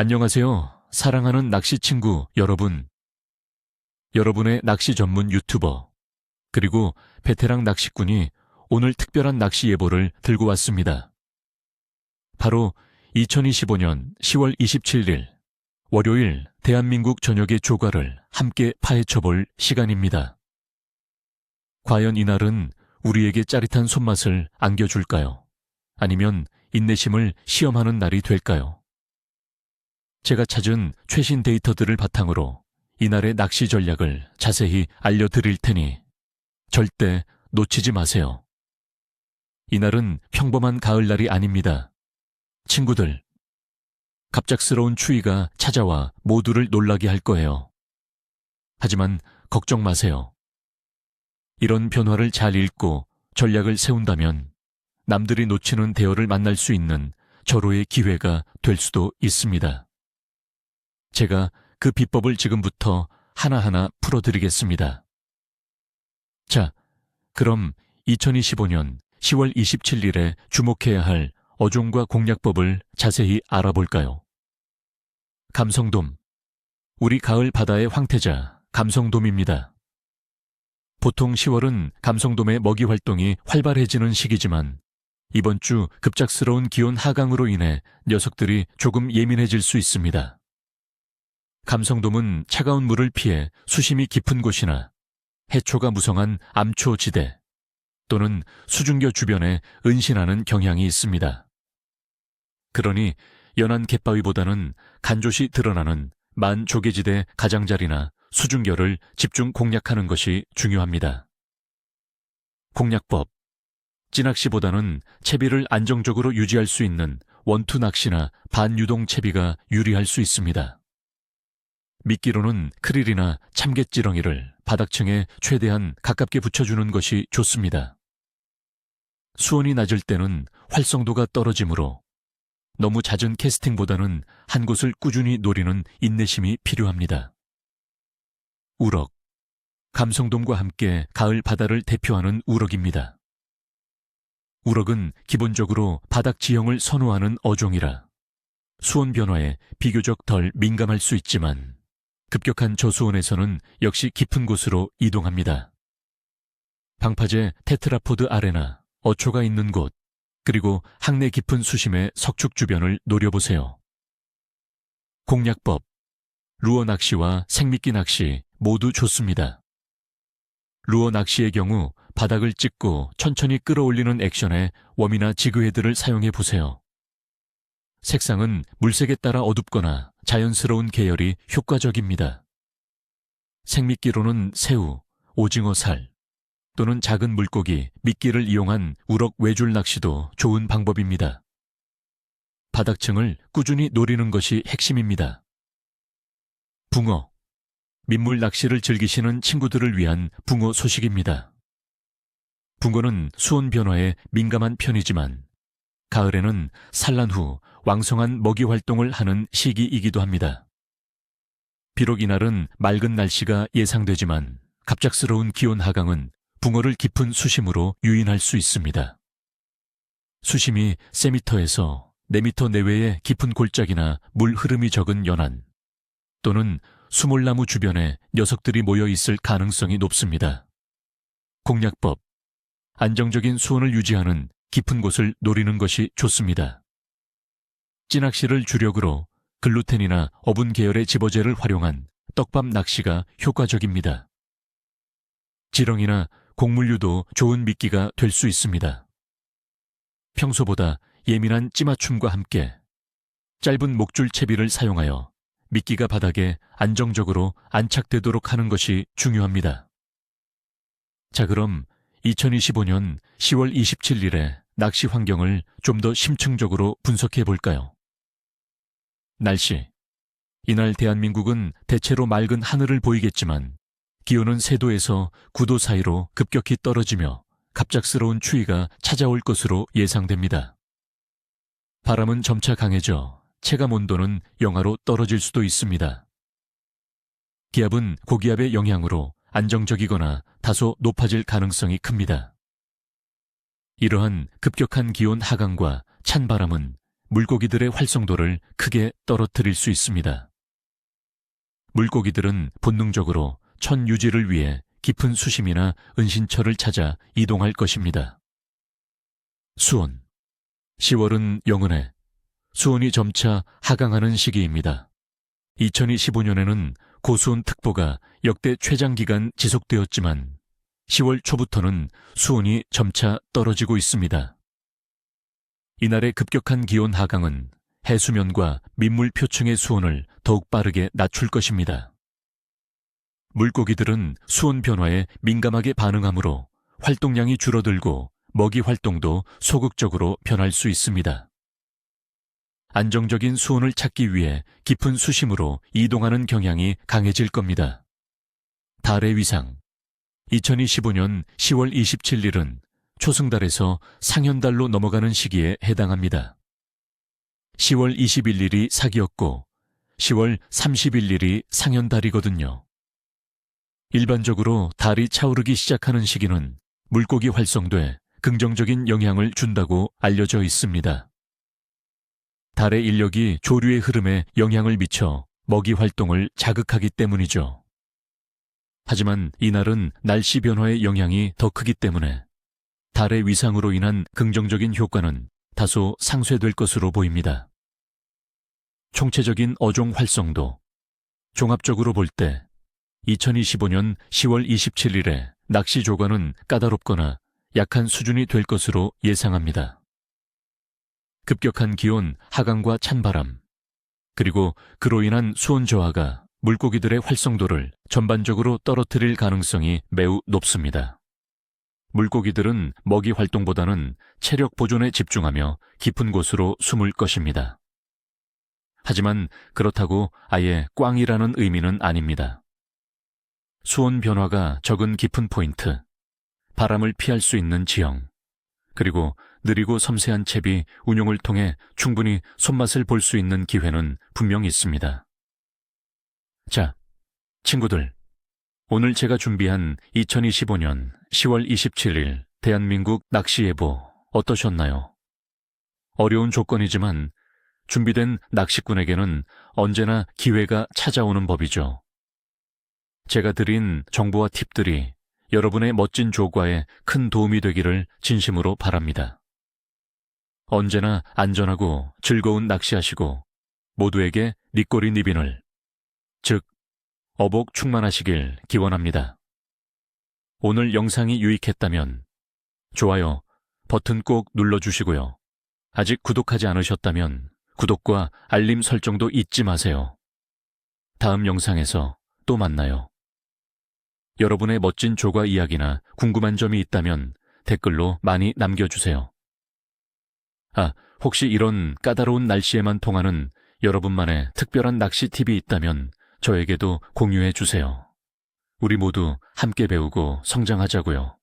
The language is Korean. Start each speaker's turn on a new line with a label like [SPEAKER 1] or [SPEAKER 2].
[SPEAKER 1] 안녕하세요. 사랑하는 낚시 친구 여러분. 여러분의 낚시 전문 유튜버, 그리고 베테랑 낚시꾼이 오늘 특별한 낚시 예보를 들고 왔습니다. 바로 2025년 10월 27일 월요일 대한민국 전역의 조과를 함께 파헤쳐 볼 시간입니다. 과연 이날은 우리에게 짜릿한 손맛을 안겨줄까요? 아니면 인내심을 시험하는 날이 될까요? 제가 찾은 최신 데이터들을 바탕으로 이날의 낚시 전략을 자세히 알려드릴 테니 절대 놓치지 마세요. 이날은 평범한 가을날이 아닙니다. 친구들, 갑작스러운 추위가 찾아와 모두를 놀라게 할 거예요. 하지만 걱정 마세요. 이런 변화를 잘 읽고 전략을 세운다면 남들이 놓치는 대어를 만날 수 있는 절호의 기회가 될 수도 있습니다. 제가 그 비법을 지금부터 하나하나 풀어드리겠습니다. 자, 그럼 2025년 10월 27일에 주목해야 할 어종과 공략법을 자세히 알아볼까요? 감성돔. 우리 가을 바다의 황태자, 감성돔입니다. 보통 10월은 감성돔의 먹이 활동이 활발해지는 시기지만 이번 주 급작스러운 기온 하강으로 인해 녀석들이 조금 예민해질 수 있습니다. 감성돔은 차가운 물을 피해 수심이 깊은 곳이나 해초가 무성한 암초 지대 또는 수중교 주변에 은신하는 경향이 있습니다. 그러니 연한 갯바위보다는 간조시 드러나는 만 조개지대 가장자리나 수중결을 집중 공략하는 것이 중요합니다. 공략법 찌낚시보다는 채비를 안정적으로 유지할 수 있는 원투 낚시나 반유동 채비가 유리할 수 있습니다. 미끼로는 크릴이나 참갯지렁이를 바닥층에 최대한 가깝게 붙여주는 것이 좋습니다. 수온이 낮을 때는 활성도가 떨어지므로 너무 잦은 캐스팅보다는 한 곳을 꾸준히 노리는 인내심이 필요합니다. 우럭. 감성돔과 함께 가을 바다를 대표하는 우럭입니다. 우럭은 기본적으로 바닥 지형을 선호하는 어종이라 수온 변화에 비교적 덜 민감할 수 있지만 급격한 저수온에서는 역시 깊은 곳으로 이동합니다. 방파제 테트라포드 아레나, 어초가 있는 곳, 그리고 항내 깊은 수심의 석축 주변을 노려보세요. 공략법, 루어 낚시와 생미끼 낚시 모두 좋습니다. 루어 낚시의 경우 바닥을 찍고 천천히 끌어올리는 액션에 웜이나 지그헤드를 사용해 보세요. 색상은 물색에 따라 어둡거나 자연스러운 계열이 효과적입니다. 생미끼로는 새우, 오징어 살 또는 작은 물고기, 미끼를 이용한 우럭 외줄 낚시도 좋은 방법입니다. 바닥층을 꾸준히 노리는 것이 핵심입니다. 붕어. 민물 낚시를 즐기시는 친구들을 위한 붕어 소식입니다. 붕어는 수온 변화에 민감한 편이지만 가을에는 산란 후 왕성한 먹이 활동을 하는 시기이기도 합니다. 비록 이날은 맑은 날씨가 예상되지만 갑작스러운 기온 하강은 붕어를 깊은 수심으로 유인할 수 있습니다. 수심이 세미터에서 4미터 내외의 깊은 골짜기나 물 흐름이 적은 연안 또는 수몰나무 주변에 녀석들이 모여 있을 가능성이 높습니다. 공략법 안정적인 수온을 유지하는 깊은 곳을 노리는 것이 좋습니다. 찌낚시를 주력으로 글루텐이나 어분 계열의 집어제를 활용한 떡밥 낚시가 효과적입니다. 지렁이나 곡물류도 좋은 미끼가 될 수 있습니다. 평소보다 예민한 찌맞춤과 함께 짧은 목줄 채비를 사용하여 미끼가 바닥에 안정적으로 안착되도록 하는 것이 중요합니다. 자, 그럼 2025년 10월 27일에 낚시 환경을 좀 더 심층적으로 분석해 볼까요? 날씨. 이날 대한민국은 대체로 맑은 하늘을 보이겠지만 기온은 세도에서 9도 사이로 급격히 떨어지며 갑작스러운 추위가 찾아올 것으로 예상됩니다. 바람은 점차 강해져 체감 온도는 영하로 떨어질 수도 있습니다. 기압은 고기압의 영향으로 안정적이거나 다소 높아질 가능성이 큽니다. 이러한 급격한 기온 하강과 찬 바람은 물고기들의 활성도를 크게 떨어뜨릴 수 있습니다. 물고기들은 본능적으로 천 유지를 위해 깊은 수심이나 은신처를 찾아 이동할 것입니다. 수온 10월은 영은해, 수온이 점차 하강하는 시기입니다. 2025년에는 고수온 특보가 역대 최장 기간 지속되었지만 10월 초부터는 수온이 점차 떨어지고 있습니다. 이날의 급격한 기온 하강은 해수면과 민물 표층의 수온을 더욱 빠르게 낮출 것입니다. 물고기들은 수온 변화에 민감하게 반응하므로 활동량이 줄어들고 먹이 활동도 소극적으로 변할 수 있습니다. 안정적인 수온을 찾기 위해 깊은 수심으로 이동하는 경향이 강해질 겁니다. 달의 위상 2025년 10월 27일은 초승달에서 상현달로 넘어가는 시기에 해당합니다. 10월 21일이 사기였고 10월 31일이 상현달이거든요. 일반적으로 달이 차오르기 시작하는 시기는 물고기 활성도에 긍정적인 영향을 준다고 알려져 있습니다. 달의 인력이 조류의 흐름에 영향을 미쳐 먹이 활동을 자극하기 때문이죠. 하지만 이날은 날씨 변화의 영향이 더 크기 때문에 달의 위상으로 인한 긍정적인 효과는 다소 상쇄될 것으로 보입니다. 총체적인 어종 활성도. 종합적으로 볼 때 2025년 10월 27일에 낚시 조과는 까다롭거나 약한 수준이 될 것으로 예상합니다. 급격한 기온, 하강과 찬바람, 그리고 그로 인한 수온 저하가 물고기들의 활성도를 전반적으로 떨어뜨릴 가능성이 매우 높습니다. 물고기들은 먹이 활동보다는 체력 보존에 집중하며 깊은 곳으로 숨을 것입니다. 하지만 그렇다고 아예 꽝이라는 의미는 아닙니다. 수온 변화가 적은 깊은 포인트, 바람을 피할 수 있는 지형, 그리고 느리고 섬세한 채비 운용을 통해 충분히 손맛을 볼 수 있는 기회는 분명 있습니다. 자, 친구들. 오늘 제가 준비한 2025년 10월 27일 대한민국 낚시예보 어떠셨나요? 어려운 조건이지만 준비된 낚시꾼에게는 언제나 기회가 찾아오는 법이죠. 제가 드린 정보와 팁들이 여러분의 멋진 조과에 큰 도움이 되기를 진심으로 바랍니다. 언제나 안전하고 즐거운 낚시하시고 모두에게 니꼬리 니빈을, 즉, 어복 충만하시길 기원합니다. 오늘 영상이 유익했다면 좋아요 버튼 꼭 눌러주시고요. 아직 구독하지 않으셨다면 구독과 알림 설정도 잊지 마세요. 다음 영상에서 또 만나요. 여러분의 멋진 조과 이야기나 궁금한 점이 있다면 댓글로 많이 남겨주세요. 아, 혹시 이런 까다로운 날씨에만 통하는 여러분만의 특별한 낚시 팁이 있다면 저에게도 공유해 주세요. 우리 모두 함께 배우고 성장하자고요.